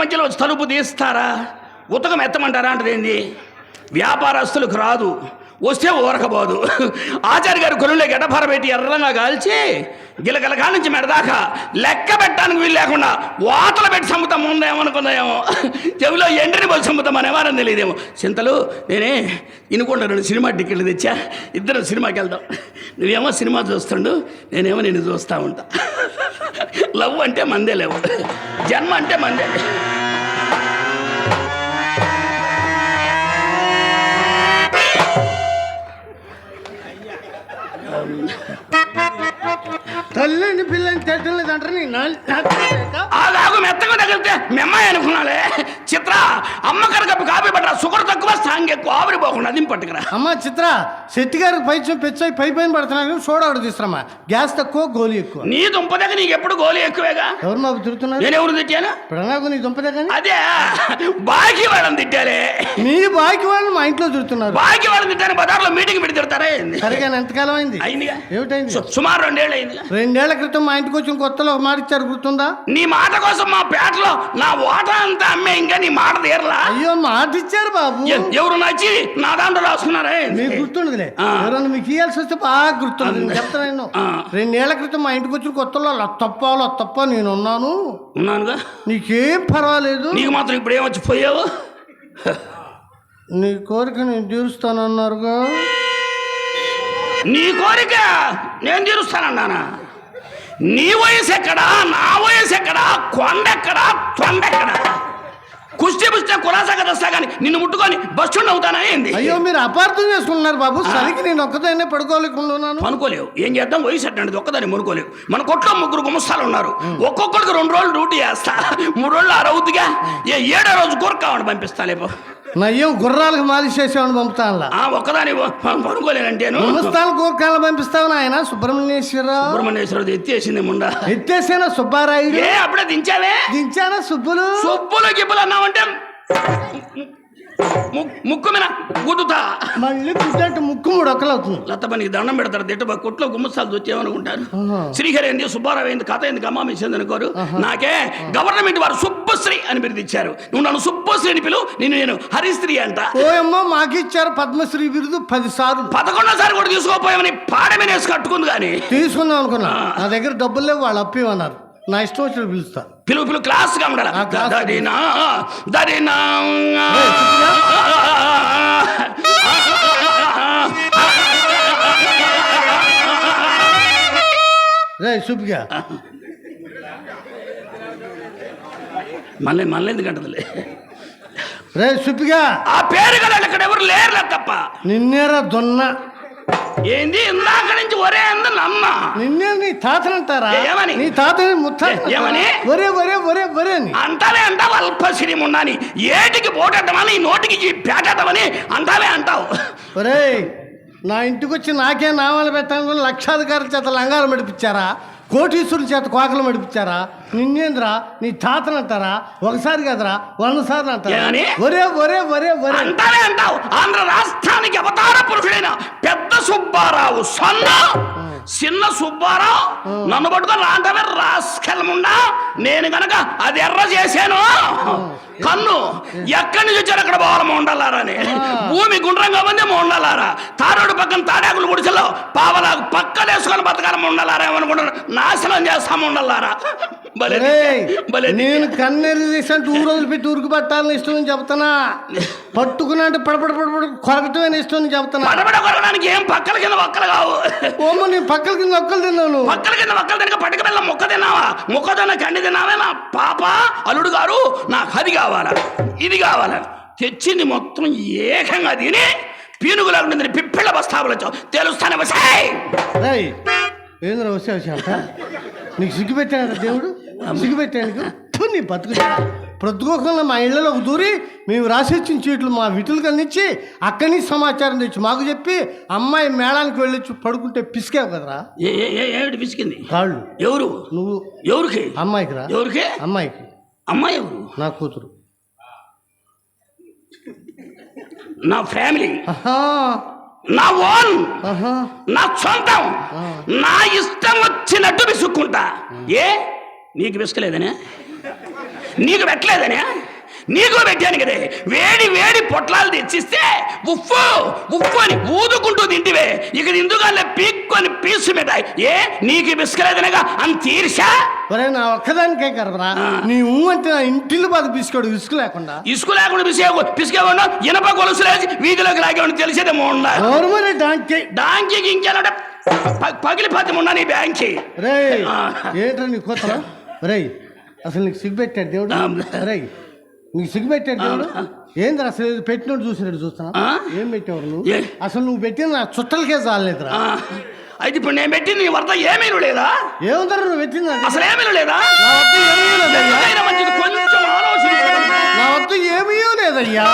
మధ్య మధ్యలో తలుపు తీస్తారా? ఉతకం ఎత్తమంటారా అంటదేంది ఏంది? వ్యాపారస్తులకు రాదు. వస్తే ఊరకపోదు ఆచార్య గారు కొలులే గడ్డపార పెట్టి ఎర్రంగా కాల్చి గిలగల నుంచి మెడదాకా లెక్క పెట్టడానికి వీలు లేకుండా వాతలు పెట్టి చంపుతాం ఉందేమనుకుందామో చెవిలో ఎండని పోయి చంపుతాం అనేవారని తెలియదేమో. చింతలు నేనే ఇనుకుంటా రెండు సినిమా టికెట్లు తెచ్చా. ఇద్దరు సినిమాకి వెళ్దాం నువ్వేమో సినిమా చూస్తుండు నేనేమో నేను చూస్తూ ఉంటా. లవ్ అంటే మందే లేవు. జన్మ అంటే మందే. తల్లిని పిల్లని తిట్టలేదు అంటారు ఆగాగు మెత్తగా తగిలితే మెమ్మాయి అనుకున్నాలే. చిత్ర అమ్మ కనుక కాపీ పట్టరా షుగర్ తక్కువ స్ట్రాంగ్ ఎక్కువ ఆవిరిపోకుండా అది పట్టుకురా అమ్మ చిత్ర శెట్టి గారికి పై పెచ్చై పై పైన పడుతున్నాను సోడా ఒకటి తీసుకురామా గ్యాస్ తక్కువ గోలీ ఎక్కువ. నీ దుంప దగ్గర నీకు ఎప్పుడు గోలి ఎక్కువేగా? ఎవరు మాకు తిరుగుతున్నారు నేను ఎవరు తిట్టాను? నాకు నీ దుంపదే కానీ అదే బాకీ వాళ్ళని తిట్టాలే. మీ బాకి వాళ్ళు మా ఇంట్లో తిరుగుతున్నారు బాకీ వాళ్ళని తిట్టాను బజార్లో మీటింగ్ పెట్టి తిడతారా ఏంది? సరిగా ఎంతకాలం అయింది? అయిందిగా? ఏమిటైంది? సుమారు రెండేళ్ళు అయిందిగా. రెండేళ్ళ క్రితం మా ఇంటికి వచ్చిన కొత్తలో మాట ఇచ్చారు గుర్తుందా? నీ మాట కోసం మా పేటలో నా ఓటా అంతా అమ్మే ఇంకా నీ మాట తీరలా? అయ్యో మాట ఇచ్చారు బాబు ఎవరు నచ్చి నా దాంట్లో రాసుకున్నారా? మీకు గుర్తుండదులే. ఎవరన్నా మీకు ఇయ్యాల్సి వస్తే బాగా గుర్తుంది నేను చెప్తాను ఆ. రెండేళ్ళ క్రితం మా ఇంటికి వచ్చిన కొత్తలో తప్ప తప్ప నేను ఉన్నాను. ఉన్నానుగా? నీకేం పర్వాలేదు. నీకు మాత్రం ఇప్పుడు ఏమొచ్చి పోయావు నీ కోరిక నేను తీరుస్తానన్నారుగా. నీ కోరిక నేను తీరుస్తానన్నానా? నీ వయసు ఎక్కడా? నా వయసు ఎక్కడా? కొండెక్కడా తొండెక్కడా కుస్తీ పుస్తే కులాసాగా తెస్తా కానీ నిన్ను ముట్టుకొని బస్సుండి అవుతానా ఏంది? అయ్యో మీరు అపార్థం చేసుకున్నారు బాబు. సరికి నేను ఒక్కదాన్నే పడుకోలేకున్నాను అనుకోలేవు ఏం చేద్దాం? వయసు అట్టండి ఒక్కదాన్ని మునుకోలేవు. మన కొట్లో ముగ్గురు గుమస్తాలు ఉన్నారు. ఒక్కొక్కడికి రెండు రోజులు డ్యూటీ చేస్తా. మూడు రోజులు అరవుద్దిగా ఏ ఏడో రోజు కూరకావని పంపిస్తాలేపో నయ్యం గుర్రాలకు మాలిష్ చేసేవాడిని పంపుతానులా. ఆ ఒక్కదాని పనుకోలేనంటేను గుమస్తాలు గోర్కాలను పంపిస్తావు ఆయన సుబ్రహ్మణ్యేశ్వరరావు. సుబ్రహ్మణ్యేశ్వరది ఎత్తేసింది ముండా. ఎత్తేసేనా సుబ్బారాయుడు? అప్పుడే దించావే? దించానా సుబ్బులు? సుబ్బులు గిబ్బులు అన్నావంటే ముక్కు మీద గుద్దుతా మళ్ళీ పుట్టంటే ముక్కు మూడు ఒక్కలవుతుంది. లత్తపనికి దండం పెడతారు దిట్టబా కొట్లో గుమ్మస్తాలు వచ్చేమనుకుంటారు ఆహా. శ్రీహరి ఏంది సుబ్బారావు ఏంది కథ ఏంది గమ్మామించింది అనుకోరు నాకే గవర్నమెంట్ వారు సుబ్బశ్రీ అని బిరుదు ఇచ్చారు నువ్వు నన్ను సుబ్బశ్రీ అని పిలువు నిన్ను నేను హరిశ్రీ అంట. ఓయమ్మో మాకు ఇచ్చారు పద్మశ్రీ బిరుదు పది సార్లు పదకొండోసారి కూడా తీసుకోపోయామని పాడమనేసి కట్టుకుంది కానీ. తీసుకుందాం అనుకున్నా. నా దగ్గర డబ్బులు లేవు వాళ్ళు అప్పివన్నారు నా ఇష్టం వచ్చిన పిలుస్తా. పిలువు పిలువు క్లాస్గా ఉండాలి. దరినా దరినా. రే సుబ్బిగా మళ్ళీ మళ్ళీ ఎందుకంటదిలే రే సుబ్బిగా ఆ పేరు కదా ఇక్కడ ఎవరు లేరులే తప్ప. నిన్నేరా దొన్న. ఏంది? ఇందాక నుంచి ఒరే అంద నమ్మ. నిన్నే నీ తాతనంటారా? ఏమని? నీ తాతని ముత్త ఏ, ఏమని? ఒరే ఒరే ఒరే ఒరే అని. అంటావే అంటావు అల్పశ్రీ ఉండని ఏటికి పోటెట్టమని నోటికి ఈ పేటెట్టమని అంటావే అంటావు. ఒరేయ్ నా ఇంటికి వచ్చి నాకే నామాలు పెట్టాలని లక్షాధికారుల చేత లంగాలు మడిపించారా? కోటీశ్వరుల చేత కోకలు మడిపించారా? నిన్నేంద్రా? నీ తాతనంటారా ఒకసారి కదరా వంద సార్లు అంటారా ఏమని? ఒరే ఒరే ఒరే ఒరే. అంటావే అంటావు. ఆంధ్ర రాష్ట్రానికి అవతార పురుషుడైన పెద్ద సుబ్బారావు సొన్న చిన్న సుబ్బారావు నన్ను పట్టుకొని రాంటవే రాసుకెళ్ళముండా నేను గనక అది ఎర్ర చేశాను? కన్ను ఎక్కడి నుంచి వచ్చారు అక్కడ పోవాలి మొండలారని భూమి గుండ్రంగా ఉంది మొండలారా తారోడు పక్కన తాడాకులు గుడిసెలో పావలాకు పక్కలేసుకొని బతకాల మొండలారా ఏమనుకుంటారు నాశనం చేస్తాం మొండలారా నేను కన్నెరు చేసినట్టు ఊరు వదిలిపెట్టి ఊరికి పట్టాలని ఇష్టం అని చెప్తానా పట్టుకున్నట్టు పడపడ పడపడ కొరకటమే ఇష్టం అని చెప్తానా పడబడ కొరగడానికి ఏం పక్కల కింద ఒక్కలు కావు. ఓమో నీ పక్కల కింద ఒక్కలు తిన్నాను. పక్కల కింద ఒక్కలు తినక పట్టుకు వెళ్ళ మొక్క తిన్నావా? మొక్కజొన్న కండి తిన్నావే నా పాప? అల్లుడు గారు నాకు అది కావాలా? ఇది కావాలా? తెచ్చింది మొత్తం ఏకంగా తిని పీనుగులా ఉంటుంది పిప్పిళ్ళ వచ్చావు. తెలుస్తానే వసాయ్ ఏంద్ర వచ్చే అంట నీకు సిగ్గు పెట్టాడు దేవుడు? సిగ్గు పెట్టాడు నీ బతుకు ప్రతికోకుండా మా ఇళ్ళలోకి దూరి మేము రాసిచ్చిన చీట్లు మా విటులు కనిచ్చి అక్కడి నుంచి సమాచారం తెచ్చి మాకు చెప్పి అమ్మాయి మేళానికి వెళ్ళొచ్చి పడుకుంటే పిసికావు కదరా? ఏమిటి పిసికింది? కాళ్ళు. ఎవరు? నువ్వు. ఎవరికి? అమ్మాయికి రా. ఎవరికి? అమ్మాయికి. అమ్మాయి ఎవరు? నా కూతురు. నా ఫ్యామిలీ. నా ఓన్. నా సొంతం. నా ఇష్టం వచ్చినట్టు విసుక్కుంటా. ఏ? నీకు విసుకలేదనే? నీకు పెట్టలేదనే? నీకు పెట్టాను కదే. వేడి వేడి పొట్లాలు తెచ్చిస్తే ఉప్పు ఉప్పు అని ఊదుకుంటూ తింటివే. ఇక ఇందుకల్లే పీక్కొని పీసు పెట్టాయి. ఏ? నీకు విసుకలేదనగా? అంత తీర్చా? ఒరే నా ఒక్కదానికే కదరా. నీ ఊ అంటే నా ఇంటిల్లు బాధ తీసుకోడు విసుగు లేకుండా ఇసుకు లేకుండా పిసికే పిసికేవాడు ఇనప గొలుసులేసి వీధిలోకి లాగేవాడు తెలిసేదేమో ఉండాలి ఎవరు మరి డాంకే? డాంకీకి ఇంకేనంటే పగిలిపోతే ఉన్నా నీ బ్యాంక్కి రే ఆ. ఏంట్రా నీ కూతురు రే అసలు నీకు సిగ్గు పెట్టాడు దేవుడు. రే నీకు సిగ్గు పెట్టాడు దేవుడు? ఏంద్రా అసలు ఏదో పెట్టినట్టు చూసినట్టు చూస్తున్నా? ఆ? ఏం పెట్టేవారు నువ్వు? అసలు నువ్వు పెట్టిన నా చుట్టలకే చాలేదురా అయితే ఇప్పుడు నేను పెట్టి నీ వద్ద ఏమీ లేదా? ఏముందరా నువ్వు పెట్టింది? అసలు ఏమీ లేదా? నా వద్ద ఏమీ లేదయ్యా. ఎందుకైనా మంచిది కొంచెం ఆలోచించు. నా వద్ద ఏమీ లేదయ్యా.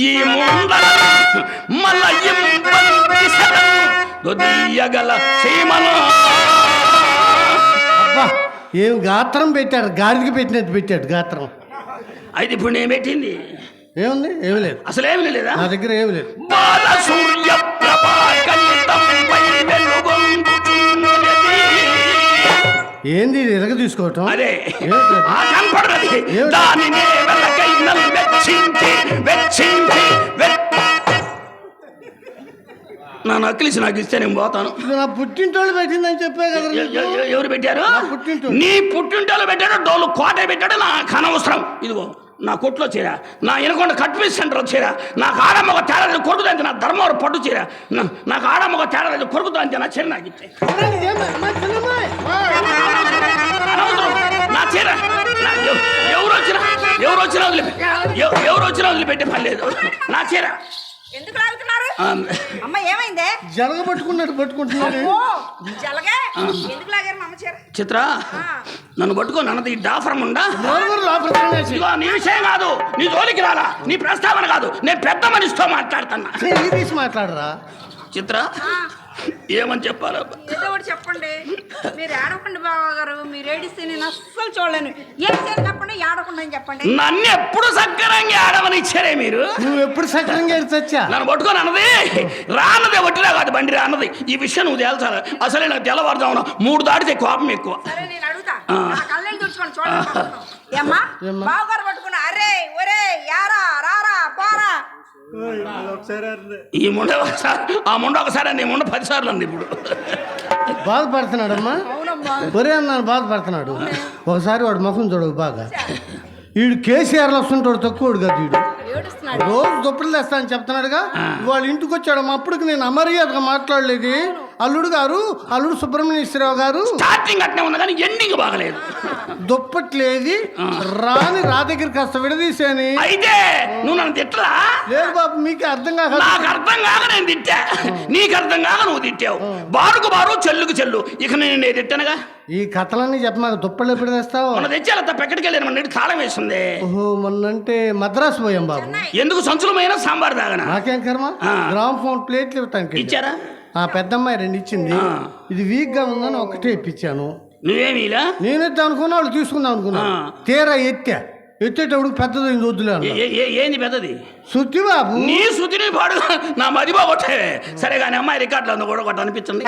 ఈ ముందర దొదియగల సీమను అబ్బా ఏం గాత్రం పెట్టాడు? గాడికి పెట్టినట్టు పెట్టాడు గాత్రం. అయితే ఇప్పుడు నేను పెట్టింది. ఏముంది? ఏమీ లేదు. అసలు ఏమీ లేదా? నా దగ్గర ఏమీ లేదు. బాల సూర్య. ఏంది ఇది? ఎరగ తీసుకోవటం? అదే. కనపడది నన్ను వెచ్చించి వెచ్చించి. నా నక్కిలిసి నాకు ఇస్తే నేను పోతాను. నా పుట్టింటోళ్ళు పెట్టిందని చెప్పే కదా ఎవరు పెట్టారు. నీ పుట్టింటోళ్ళు. పెట్టాడు డోలు కోట పెట్టాడు నాకు అనవసరం. ఇదిగో నా కొట్లో చీర నా ఎనకొండ కట్పీస్ సెంటర్లో చీర నాకు ఆడమ్మ ఒక తేడా లేదు, కొడుకుదంతే నా ధర్మవరం పట్టు చీర. నా- నాకు ఆడమ్మ ఒక తేడా లేదు, కొడుకుదంతే నా చీర నాకు ఇచ్చే నా చీర నా- ఎవ- ఎవరు వచ్చినా ఎవరు వచ్చినా వదిలిపెట్టి ఎవరు? వచ్చినా వదిలిపెట్టే పని లేదు నా చీర. ఎందుకు లాగుతున్నారు అమ్మ ఏమైందే? జరగ పట్టుకున్నట్టు పట్టుకుంటున్నాడు. జలగే? ఎందుకు లాగారు అమ్మ చీర? చిత్ర నన్ను పట్టుకొని అన్నది ఈ డాఫరం ఉండా? నీ విషయం కాదు నీ జోలికి రాలా నీ ప్రస్తావన కాదు నేను పెద్ద మనిషితో మాట్లాడుతున్నా. మాట్లాడరా. చిత్ర ఏమని చెప్పాలబ్బా ఏదో ఒకటి చెప్పండి. మీరు ఏడవకండి బావ గారు మీరు ఏడిస్తే నేను అస్సలు చూడలేను. ఏం చెప్పండి ఏడవకుండా అని చెప్పండి. నన్ను ఎప్పుడు సక్కరంగా ఆడమని ఇచ్చారే మీరు? నువ్వు ఎప్పుడు సక్రంగా ఏడు చచ్చా నన్ను పట్టుకొని అన్నది. రాన్నదే వట్టిరా కాదు బండి రాన్నది. ఈ విషయం నువ్వు తేల్చాలి. అసలే నాకు తెల్లవారుదామున మూడు దాటితే కోపం ఎక్కువ. సరే నేను అడుగుతా. నా కళ్ళని చూడండి. ఏమ్మా? పట్టుకున్నా అరే ఒరే యారా రారా పోరా ఈ ముండ ఒకసారి ఆ ముండ ఒకసారి నీ ముండ పదిసార్లు అంది ఇప్పుడు. బాధపడుతున్నాడమ్మా? అవునమ్మా. ఒరే అన్నాను బాధపడుతున్నాడు. ఒకసారి వాడు ముఖం చూడవు బాగా. వీడు కేసీఆర్లో వస్తుంటాడు తక్కువడు కదా వీడు ఏడుస్తున్నాడు. రోజు దుప్పలు తెస్తా అని చెప్తున్నాడుగా. వాళ్ళ ఇంటికి వచ్చాడు అప్పటికి నేను అమర్యాదగా మాట్లాడలేదు. అల్లుడు గారు అల్లుడు సుబ్రహ్మణ్యేశ్వరరావు గారు. స్టార్టింగ్ అట్నే ఉంది కానీ ఎండింగ్ బాగలేదు. దుప్పట్లేది రాని రా దగ్గర కాస్త విడదీసేని. అయితే నువ్వు నన్ను తిట్టరా లేదు బాబు మీకే అర్థం కాక నాకు అర్థం కాక నేను తిట్టా. నీకు అర్థం కాక నువ్వు తిట్టావు. బారుకు బారు చెల్లుకు చెల్లు. ఇక నేను నేను తిట్టానుగా? ఈ కథలన్నీ చెప్ప మాకు దుప్పలు ఎప్పుడు తెస్తావు? మొన్న తెచ్చాల? పెక్కడికి వెళ్ళాను? మన నీటి తాళం వేసింది? ఓహో మొన్నంటే మద్రాసు పోయాం బాబు. ఎందుకు సంచులమైన సాంబార్ తాగనా? నాకేం కర్మ. గ్రామ్ ఫోన్ ప్లేట్లు ఇవ్వటానికి. ఇచ్చారా? ఆ పెద్దమ్మాయి రెండు ఇచ్చింది. ఇది వీక్గా ఉందని ఒకటే ఇప్పించాను. నువ్వేమి ఇలా? నేను ఎత్తా అనుకున్నా వాళ్ళు తీసుకుందాం అనుకున్నా. తీరా ఎత్తా. ఎత్తేటప్పుడు పెద్దది వద్దులే ఏంది పెద్దది? సుత్తి బాబు నీ శుద్ధిని పాడు. నా మది బాగొట్టే సరే కానీ అమ్మాయి రికార్డులో కూడా ఒకటి అనిపించండి.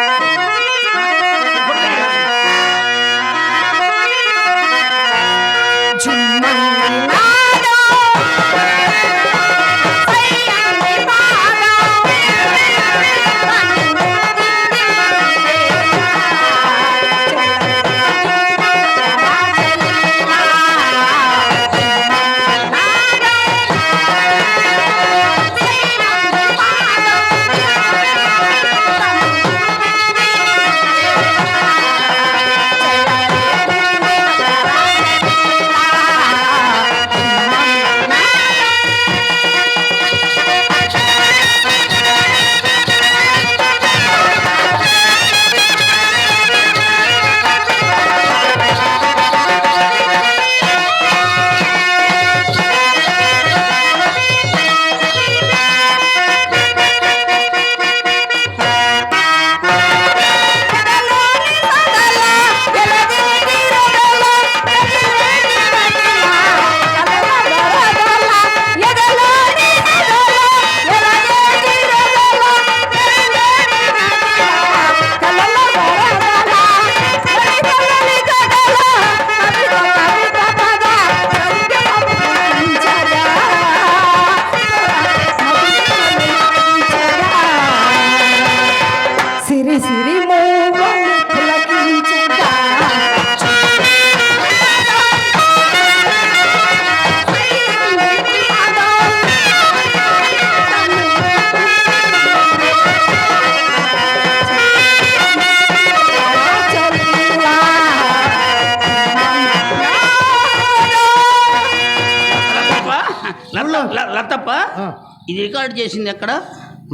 ఇది రికార్డ్ చేసింది ఎక్కడ?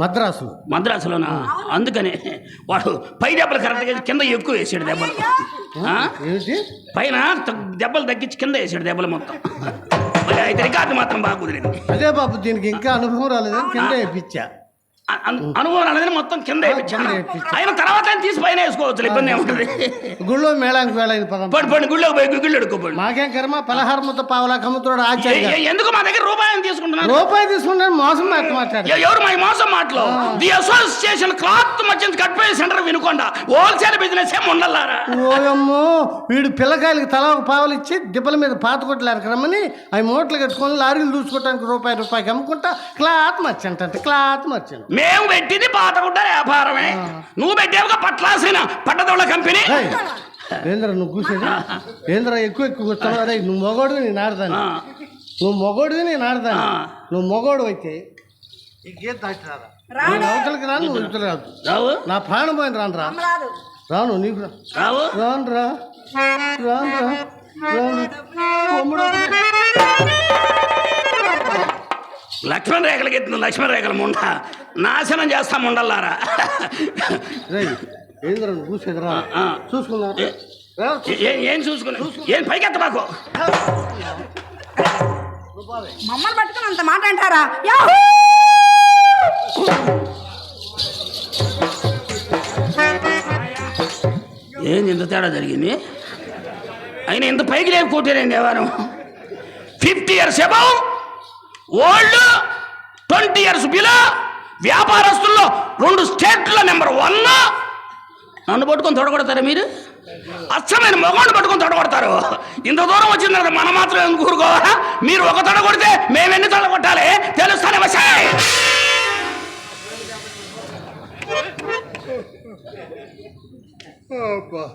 మద్రాసులో మద్రాసులోనా? అందుకని. వాడు పై దెబ్బలు కరెక్ట్గా కింద ఎక్కువ వేసాడు దెబ్బలు. పైన దెబ్బలు తగ్గించి కింద వేసాడు దెబ్బలు మొత్తం. మరి అయితే రికార్డు మాత్రం బాగా కుదిరింది అదే బాబు దీనికి ఇంకా అనుభవం రాలేదని కింద వేయించా. అనుభవం అనేది మొత్తం కింద. ఆయన తర్వాత ఆయన తీసి పైన వేసుకోవచ్చు ఇబ్బంది ఏముంటుంది గుళ్ళో మేళానికి వేళైన పదం పడి పడి గుళ్ళో పోయి గుళ్ళు ఎడుకోపండి మాకేం కర్మ? పలహార ముద్ద పావలా కమ్ముతాడు ఆచార్య ఎందుకు మా దగ్గర రూపాయలు తీసుకుంటున్నారు? రూపాయి తీసుకుంటాను మోసం మాట మాట్లాడు. ఎ- ఎవరు మా మోసం మాటలు? ది అసోసియేషన్ క్లాత్ మర్చెంట్స్ కట్పే సెంటర్ వినుకొండ. హోల్సేల్ బిజినెస్ ఏం ఉండల్లారా? ఓయమ్మో వీడు పిల్లకాయలకి తల ఒక పావలు ఇచ్చి దిబ్బల మీద పాత కొట్టలేరు రమ్మని అవి మూటలు కట్టుకొని లారీలు దూసుకోవడానికి రూపాయి రూపాయికి అమ్ముకుంటా క్లాత్ మర్చెంట్ అంటే క్లాత్ మర్చెంట్. మేము పెట్టింది పాతగుడ్డ వ్యాపారమే. నువ్వు పెట్టావుగా పట్లాసిన పట్టదోళ్ళ కంపెనీ. ఏంద్ర నువ్వు కూర్చోది ఏంద్ర ఎక్కువ ఎక్కువ కూర్చున్నావు అరే నువ్వు మొగోడివి నేను ఆడదాను నువ్వు మొగోడివి నేను ఆడదాను. నువ్వు మొగోడు అయితే రారా నేను అవతలకి రాను. నువ్వు ఇవతలకి రాదు. రావు. నా ప్రాణం పోయిన రాను రా రాను నీకు రావు. రాను రా రాను. రా. లక్ష్మణ్ రేఖలకి ఎత్తున లక్ష్మణ్ రేఖల ముండ. నాశనం చేస్తాం ఉండల్లారా. రా. ఆ. చూసుకున్నా ఏ- ఏ- ఏ- ఏం చూసుకుని ఏం పైకెత్త మాకు? మమ్మల్ని పట్టుకుని అంత మాట అంటారా? యాహూ! ఏంది ఇంత తేడా జరిగింది? అయినా ఇంత పైకి లేపు కొట్టారండి ఎవరు? Fifty years above old twenty years below వ్యాపారస్తుల్లో రెండు స్టేట్ల నెంబర్ వన్. నన్ను పట్టుకొని తొడగొడతారా మీరు? అచ్చమైన మొగోళ్ళు పట్టుకొని తొడగొడతారు. ఇంత దూరం వచ్చిన తర్వాత మనం మాత్రం ఎందుకు ఊరుకోవాలా? మీరు ఒక తొడ కొడితే మేము ఎన్ని తొడ కొట్టాలి? తెలుస్తానే వసాయ్ అబ్బా.